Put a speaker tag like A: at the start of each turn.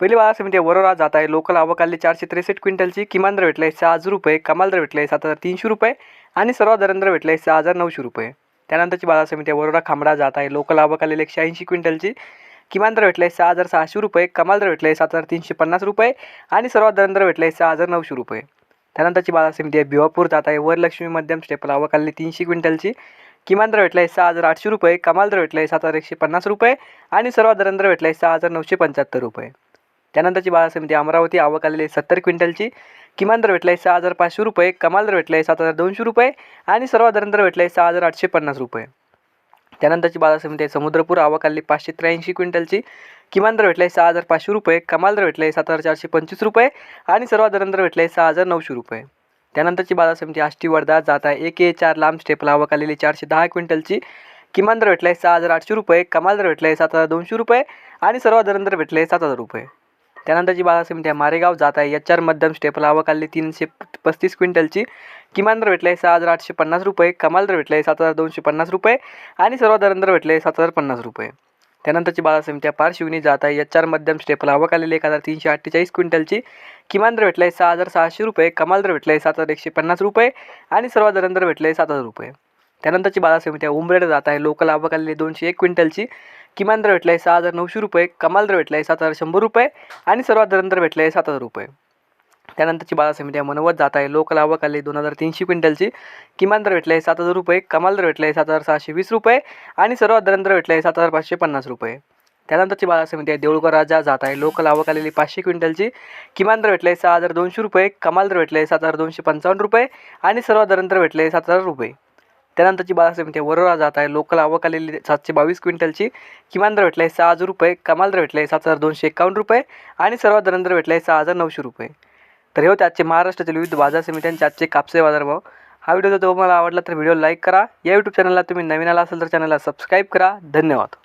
A: पहिली बाजार समिती आहे वरोरा जात आहे. लोकल आवकाली चारशे त्रेसष्ट क्विंटलची. किमान दर भेटला आहे सहा हजार रुपये. कमाल दर भेटला आहे सात हजार तीनशे रुपये. आणि सर्वात दर भेटला आहे सहा हजार नऊशे रुपये. त्यानंतरची बाजार समिती आहे वरोरा खांबडा जात आहे. लोकल आवकालेली एकशे ऐंशी क्विंटलची. किमान दर भेटला आहे सहा हजार सहाशे रुपये. कमाल दर भेटला आहे सात हजार तीनशे पन्नास रुपये. आणि सर्वात दर भेटला आहे सहा हजार नऊशे रुपये. त्यानंतरची बाजार समिती आहे भिवापूर जात आहे. वरलक्ष्मी मध्यम स्टेपल आवकालेली तीनशे क्विंटलची. किमान दर भेटला आहे सहा हजार आठशे रुपये. कमाल दर भेटला आहे सात हजार एकशे पन्नास रुपये. आणि सर्वात दर भेटला आहे सहा हजार नऊशे पंच्याहत्तर रुपये. त्यानंतरची बाजार समिती अमरावती आवक आलेली सत्तर क्विंटलची. किमान दर भेटला आहे सहा हजार पाचशे रुपये कमाल दर भेटला आहे सात हजार दोनशे रुपये आणि सर्वात दर भेटला आहे सहा हजार आठशे पन्नास रुपये. त्यानंतरची बाजार समिती आहे समुद्रपूर आवक आलेली पाचशे त्र्याऐंशी क्विंटलची. किमान दर भेटला आहे सहा हजार पाचशे रुपये कमाल दर भेटला आहे सात हजार चारशे पंचवीस रुपये आणि सर्वाधारण दर भेटला आहे सहा हजार नऊशे रुपये. त्यानंतरची बाजार समिती आष्टी वर्धा जात आहे एक ए चार लांब स्टेपला आवक आलेली चारशे दहा क्विंटलची. किमान दर भेटला आहे सहा हजार आठशे रुपये कमाल दर भेटला आहे सात हजार दोनशे रुपये आणि सर्वाधारण दर भेटले आहे सात हजार रुपये. त्यानंतरची बाजार समिती आहे मारेगाव जात आहे. एच आर मध्यम स्टेपल आवकाली तीनशे पस्तीस क्विंटलची. किमान दर भेटला आहे सहा हजार आठशे पन्नास रुपये. कमाल दर भेटला आहे सात हजार दोनशे पन्नास रुपये. आणि सर्वात दर भेटले आहे सात हजार पन्नास रुपये. त्यानंतरची बाजार समित्या पारशिवनी जात आहे. एच आर मध्यम स्टेपल आवक आलेली एक हजार तीनशे अठ्ठेचाळीस क्विंटलची. किमान दर भेटला आहे सहा हजार सहाशे रुपये. कमाल दर भेटला आहे सात हजार एकशे पन्नास रुपये. आणि सर्वात दर भेटले आहे सात हजार रुपये. त्यानंतरची बाजार समित्या उंबरेड जात आहे. लोकल आवक आलेली दोनशे एक क्विंटलची. किमान दर भेटला आहे सहा हजार नऊशे रुपये कमाल दर भेटला आहे सात हजार शंभर रुपये आणि सर्वात दर भेटला आहे सात हजार रुपये. त्यानंतरची बाजार समिती आहे मनवत जात आहे लोकल आवक आली दोन हजार तीनशे क्विंटलची. किमान दर भेटला आहे सात हजार रुपये कमाल दर भेटला आहे सात हजार सहाशे वीस रुपये आणि सर्वात दर भेटला आहे सात हजार पाचशे पन्नास रुपये. त्यानंतरची बाजार समिती आहे देऊळगाव राजा जात आहे लोकल आवक आलेली पाचशे क्विंटलची. किमान दर भेटला आहे सहा हजार दोनशे रुपये कमाल दर भेटला आहे सात हजार दोनशे पंचावन्न रुपये आणि सर्वात दर भेटले आहे सात हजार रुपये. त्यानंतरची बाजार समिती आहे वरोरा जात आहे. लोकल आवक आलेली सातशे बावीस क्विंटलची. किमान दर भेटला आहे सहा हजार रुपये. कमाल दर भेटला आहे सात हजार दोनशे एकावन्न रुपये. आणि सर्वात दर भेटला आहे सहा हजार नऊशे रुपये. तर हे होते आजचे महाराष्ट्रातील विविध बाजार समित्यांचे आजचे कापसे बाजारभाव. हा व्हिडिओ जर तुम्हाला आवडला तर व्हिडिओ लाईक करा. या यूट्यूब चॅनलला तुम्ही नवीन आला असाल तर चॅनलला सबस्क्राईब करा. धन्यवाद.